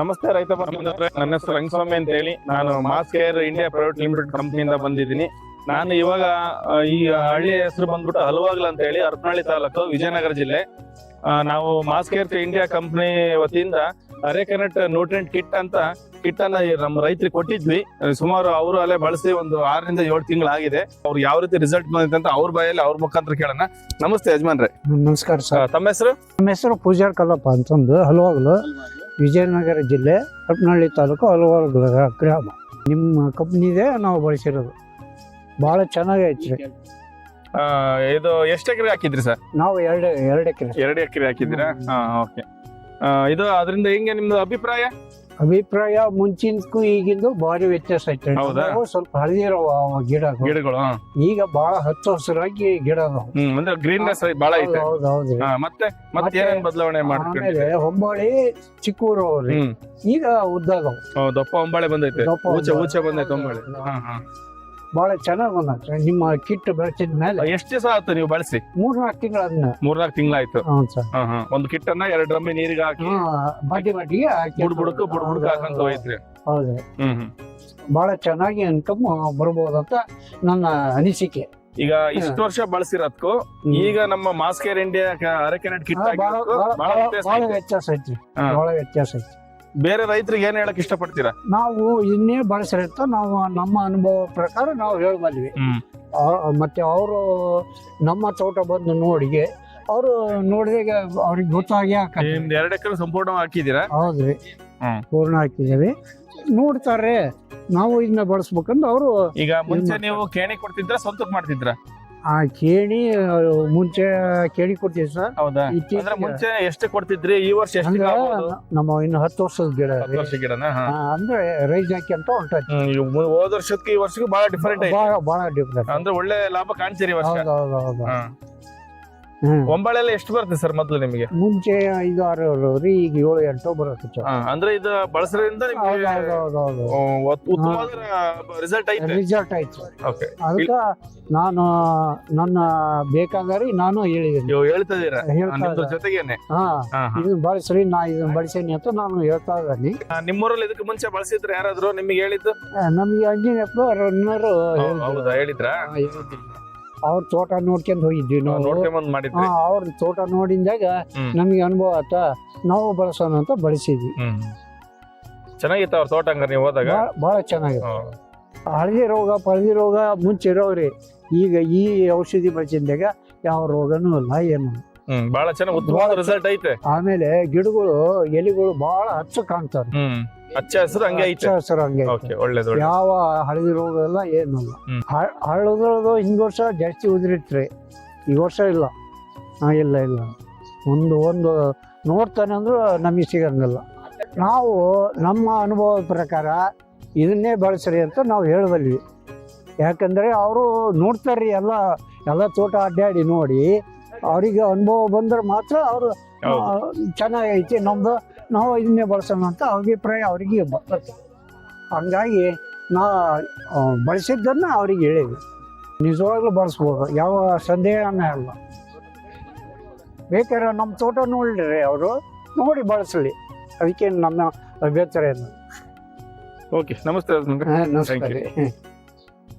ನಮಸ್ತೆ ರೈತ ಬಂಧುಗಳೇ. ನನ್ನ ಹೆಸರು ರಂಗಸ್ವಾಮಿ ಅಂತ ಹೇಳಿ ನಾನು mass care India private limited ಕಂಪ್ನಿಯಿಂದ ಬಂದಿದ್ದೀನಿ. ನಾನು ಇವಾಗ ಈ ಹಳ್ಳಿ ಹೆಸರು ಬಂದ್ಬಿಟ್ಟು ಹಲವಾಗ್ಲ ಅಂತ ಹೇಳಿ ಹರಪನಹಳ್ಳಿ ತಾಲೂಕು ವಿಜಯನಗರ ಜಿಲ್ಲೆ. ಆ, ನಾವು ಮಾಸ್ ಕೇರ್ ಇಂಡಿಯಾ ಕಂಪ್ನಿ ವತಿಯಿಂದ ಅರೆಕನೆಟ್ ನ್ಯೂಟ್ರೆಂಟ್ ಕಿಟ್ ಅಂತ ಕಿಟ್ ಅನ್ನ ನಮ್ಮ ರೈತರಿಗೆ ಕೊಟ್ಟಿದ್ವಿ. ಸುಮಾರು ಅವರು ಅಲ್ಲೇ ಬಳಸಿ ಒಂದು ಆರರಿಂದ ಏಳು ತಿಂಗಳಾಗಿದೆ. ಅವ್ರು ಯಾವ ರೀತಿ ರಿಸಲ್ಟ್ ಬಂದಿದೆ ಅಂತ ಅವ್ರ ಬಾಯಲ್ಲಿ ಅವ್ರ ಮುಖಾಂತರ ಕೇಳೋಣ. ನಮಸ್ತೆ ಯಜಮಾನ್ರೆ. ನಮಸ್ಕಾರ ಸರ್. ತಮ್ಮ ಹೆಸರು? ನಮ್ಮ ಹೆಸರು ಪೂಜಾರ್ ಕಲ್ಲಪ್ಪ ಅಂತಂದು ಹಲವಾಗಲು. ವಿಜಯನಗರ ಜಿಲ್ಲೆ ಹರಪನಹಳ್ಳಿ ತಾಲೂಕು ಹಲವಾರು ಗ್ರಾಮ. ನಿಮ್ಮ ಕಂಪ್ನಿದೇ ನಾವು ಬಳಸಿರೋದು. ಭಾಳ ಚೆನ್ನಾಗೈತೆ ರೀ ಆ, ಇದು ಎಷ್ಟು ಎಕರೆ ಹಾಕಿದ್ರಿ ಸರ್? ನಾವು ಎರಡು ಎರಡು ಎಕರೆ. ಎರಡು ಎಕರೆ ಹಾಕಿದ್ದೀರಾ? ಹಾಂ ಓಕೆ. ಇದು ಅದರಿಂದ ಹೆಂಗೆ ನಿಮ್ಮದು ಅಭಿಪ್ರಾಯ? ಅಭಿಪ್ರಾಯ ಮುಂಚಿನಕ್ಕೂ ಈಗಿಂದು ಭಾರಿ ವ್ಯತ್ಯಾಸ ಐತೆ ಹೌದಾ? ಸ್ವಲ್ಪ ಹಳದಿರೋ ಗಿಡಗಳು. ಗಿಡಗಳು ಹಾ. ಈಗ ಬಹಳ ಹಚ್ಚ ಹಸಿರಾಗಿ ಗಿಡ ಅದಾವು. ಹ್ಮ್ ಅಂದ್ರೆ ಗ್ರೀನ್ನೆಸ್ ಬಹಳ ಐತೆ. ಹೌದು ಹೌದು ಹಾ, ಮತ್ತೆ ಮತ್ತೆ ಮತ್ತೆ ಏನೇನ್ ಬದಲಾವಣೆ ಆಮೇಲೆ ಮಾಡ್ಕೊಂಡಿದ್ದೀರಿ ಹೊಂಬಾಳಿ ಚಿಕ್ಕೂರು ಅವ್ರಿ. ಹ್ಮ್. ಈಗ ಉದ್ದಾಗ ಹೊಂಬಾಳೆ ದಪ್ಪ ಒಂಬಾಳೆ ಬಂದೈತೆ. ದಪ್ಪ ಊಚೆ ಒಂಬಾಳೆ. ಊಚೆ ಬಂದೈತೆ ಒಂಬಾಳೆ ಹಾ, ಹಾ. ಭಾಳ ಚೆನ್ನಾಗಿ ಬಂದ. ನಿಮ್ಮ ಕಿಟ್ ಬೆಳೆಸಿದ ಮೇಲೆ ಎಷ್ಟು ದಿವಸ ಆಯ್ತು ನೀವು ಬಳಸಿ? ಮೂರ್ ನಾಲ್ಕು ತಿಂಗಳನ್ನ ಮೂರ್ನಾಲ್ಕು ತಿಂಗಳಾಯ್ತು ಹ್ಞೂ ಸರ್. ಹಾ, ಹಾ. ಒಂದು ಕಿಟ್ ಅನ್ನ ಎರಡು ಡ್ರಮ್ಮಿ ನೀರಿಗೆ ಹಾಕಿ ಬಡ್ಡಿ ಬಡ್ಡಿಗೆ ಹಾಕಿ ಬುಡ್ ಬುಡಕ್ಕೆ ಬುಡ್ ಬುಡಕ್ಕೆ ಹಾಕಂತ ಹೋಯ್ತ್ರಿ. ಹೌದು. ಹ್ಮ್ ಹ್ಮ್. ಬಹಳ ಚೆನ್ನಾಗಿ ಇನ್ಕಮ್ ಬರ್ಬೋದಂತ ನನ್ನ ಅನಿಸಿಕೆ. ಈಗ ಇಷ್ಟು ವರ್ಷ ಬಳಸಿರೋದ್ಕು ಈಗ ನಮ್ಮ ಮಾಸ್ಕೇರ್ ಇಂಡಿಯಾ ಅರೆಕೆನೆಟ್ ಕಿಟ್ ಬಹಳ ಬಹಳ- ಬಹಳ ಬಹಳ- ವ್ಯತ್ಯಾಸ ಬಹಳ ಐತಿ ಹಾ. ಬಹಳ ವ್ಯತ್ಯಾಸ ಐತಿ ಬೇರೆ ರೈತರಿಗೆ ಏನ್ ಹೇಳಕ್ ಇಷ್ಟಪಡ್ತೀರಾ ನಾವು ಇನ್ನೇ ಬಳಸಿರತ್ತ ನಾವು ನಮ್ಮ ಅನುಭವ ಪ್ರಕಾರ ನಾವು ಹೇಳ್ಬಲ್ವಿ ಹ್ಮ್ ಆ- ಮತ್ತೆ ಅವರು ನಮ್ಮ ತೋಟ ಬಂದು ನೋಡಿಗೆ ಅವರು ನೋಡಿದಾಗ ಅವ್ರಿಗೆ ಗೊತ್ತಾಗಿ ಹಾಕತ್ತೆ. ನಿಮ್ದು ಎರಡು ಎಕರೆ ಸಂಪೂರ್ಣ ಹಾಕಿದೀರಾ ಹೌದ್ರಿ ಹ್ಮ್. ಪೂರ್ಣ ಹಾಕಿದ್ದೇವೆ ನೋಡ್ತಾರೆ ನಾವು ಇದನ್ನ ಬಳಸ್ಬೇಕಂದ್ರೆ ಅವರು ಈಗ ಮುಂಚೆ? ನೀವು ಕೇಣಿ ಕೊಡ್ತಿದ್ರ ಸ್ವಂತಕ್ ಮಾಡ್ತಿದ್ರ ಆ ಕೇಳಿ ಮುಂಚೆ ಕೇಳಿ ಕೊಡ್ತೀವಿ ಸರ್. ಹೌದಾ? ಇತ್ತೀಚೆಗೆ- ಅಂದ್ರೆ ಮುಂಚೆ ಎಷ್ಟು ಕೊಡ್ತಿದ್ರಿ? ಈ ವರ್ಷ ಎಷ್ಟು ಆಗ್ಬೋದು? ನಮ್ಮ ಇನ್ನು ಹತ್ತು ವರ್ಷದ ಗಿಡ ಹತ್ತು. ವರ್ಷ ಗಿಡನ? ಹಾ. ಆ, ಅಂದ್ರೆ ರೈಸ್ ಹಾಕಿ ಅಂತ ಹೊಂಟೈತಿ. ಹ್ಮ್, ಈಗ ಮು- ಹೋದ ವರ್ಷಕ್ಕೆ ಈ ವರ್ಷಕ್ಕೆ ಬಹಳ ಡಿಫರೆಂಟ್ ಐತಿ. ಬಹಳ ಬಹಳ ಡಿಫ್ರೆಂಟ್ ಅಂದ್ರೆ ಒಳ್ಳೆ ಲಾಭ ಕಾಣ್ತೀರಿ ಈ ವರ್ಷ. ಹೌದು ಹೌದು ಹೌದು ಹಾ. ಒಂಬಾಳೆಲ್ಲ ಎಷ್ಟು ಬರುತ್ತೆ ಸರ್ ಮೊದಲು ನಿಮಗೆ? ಮುಂಚೆ ಐದು ಆರು ರೀ ಈಗ ಏಳು ಎಂಟು ಬರುತ್ತೆ ಹಾ, ಅಂದ್ರೆ ಇದು ಬಳಸೋದ್ರಿಂದ ಹೌದು ನಿಮ್ಗೆ ಹೌದು ಹೌದು ಹೌದು ಆ, ಉತ್- ಉತ್ತಮವಾದ ರಿಸಲ್ಟ್ ಐತೆ. ರಿಸಲ್ಟ್ ಆಯ್ತು ಓಕೆ ಅದಕ್ಕೆ ನಾನು ನನ್ನ ಬೇಕಾದರೆ ನಾನು ಹೇಳಿದ್ದೀನಿ. ನೀವು ಹೇಳ್ತಾ ನಿಮ್ದ್ರ. ಜೊತೆಗೇನೆ. ಹಾ ಹಾ, ಹಾ. ಇದನ್ನ ಬಳಸ್ರಿ ನಾ ಇದನ್ನ ಬಳಸೇನಿ ಅಂತ ನಾನು ಹೇಳ್ತಾ ಇದ್ದೀನಿ. ಆ, ನಿಮ್ಮೂರಲ್ಲಿ ಇದಕ್ಕೆ ಮುಂಚೆ ಬಳಸಿದ್ರೆ ಯಾರಾದ್ರೂ ನಿಮಗೆ ಹೇಳಿದ್ದು? ನಮ್ಗೆ ಅಂಜಿನಪ್ಪ ರನ್ನರು ಹೌದಾ ಹೇಳಿದ್ರಾ. ಅವ್ರ ತೋಟ ನೋಡ್ಕೊಂಡು ಹೋಗಿದ್ವಿ ನಾವು. ಹಾ, ಅವ್ರ ತೋಟ ನೋಡಿದಾಗ ಹ್ಮ್. ನಮಗೆ ಅನುಭವ ಆತ ನಾವು ಬಳಸೋಣ ಅಂತ ಬಳಸಿದ್ವಿ. ಹ್ಮ್. ಚೆನ್ನಾಗಿತ್ತು ಅವ್ರ ತೋಟ ಹಂಗಾರೆ ನೀವು ಹೋದಾಗ? ಬಹಳ ಚೆನ್ನಾಗಿತ್ತು. ಚೆನ್ನಾಗಿದೆ. ಹಳದಿ ರೋಗ ಪಳದಿ ರೋಗ ಮುಂಚೆ ಇರೋವ್ರಿ ಈಗ ಈ ಔಷಧಿ ಬಳಸಿದಾಗ ಯಾವ ರೋಗನೂ ಇಲ್ಲ ಏನು ಇಲ್ಲ. ಹ್ಮ್ ಬಹಳ ಚೆನ್ನಾಗಿ ಉತ್ತಮವಾದ ರಿಸಲ್ಟ್ ಐತೆ. ಆಮೇಲೆ ಗಿಡಗಳು ಎಲೆಗಳು ಬಹಳ ಹಚ್ಚ ಕಾಣ್ತಾರೆ ಹ್ಮ್ ಹಚ್ಚ ಹಸಿರು ಹಂಗೆ ಐತೆ. ಹಚ್ಚ ಹಸಿರು ಹಂಗೆ ಐತೆ. ಓಕೆ ಒಳ್ಳೇದು ಒಳ್ಳೇದು. ಯಾವ ಹಳದಿ ರೋಗ ಎಲ್ಲ ಏನಿಲ್ಲ ಹ್ಮ್. ಹಳದ್ರದು ಹಿಂಗ್ ವರ್ಷ ಜಾಸ್ತಿ ಉದುರಿತ್ರಿ ಈ ವರ್ಷ ಇಲ್ಲ. ಹಾ ಇಲ್ಲ ಇಲ್ಲ. ಒಂದು ಒಂದು ನೋಡ್ತಾನೆ ಅಂದ್ರೂ ನಮಗೆ ಸಿಗಂಗಿಲ್ಲ. ನಾವು ನಮ್ಮ ಅನುಭವದ ಪ್ರಕಾರ ಇದನ್ನೇ ಬಳಸ್ರಿ ಅಂತ ನಾವು ಹೇಳಬಲ್ವಿ. ಯಾಕಂದ್ರೆ ಅವರು ನೋಡ್ತಾರ್ರಿ ಎಲ್ಲ ಎಲ್ಲ ತೋಟ ಅಡ್ಡಾಡಿ ನೋಡಿ ಅವರಿಗೆ ಅನುಭವ ಬಂದ್ರೆ ಮಾತ್ರ ಅವರು. ಚೆನ್ನಾಗೈತಿ ನಮ್ದು ನಾವು ಇದನ್ನೇ ಬಳಸೋಣ ಅಂತ ಅಭಿಪ್ರಾಯ ಅವರಿಗೆ ಬರ್ತದೆ. ಹಂಗಾಗಿ ನಾ ಬಳಸಿದ್ದನ್ನು ಅವ್ರಿಗೆ ಹೇಳಿದ್ವಿ. ನಿಜವಾಗ್ಲೂ ಬಳಸ್ಬೋದು ಯಾವ ಸಂದೇಹನೇ ಅಲ್ಲ. ಬೇಕಾದ್ರೆ ನಮ್ಮ ತೋಟ ನೋಡ್ರಿ ಅವರು ನೋಡಿ ಬಳಸಲಿ. ಅದಕ್ಕೆ ನಮ್ಮ ಅಭ್ಯಂತರ ಏನು ಓಕೆ ನಮಸ್ತೆ. ನಮಸ್ಕಾರ. ರೀ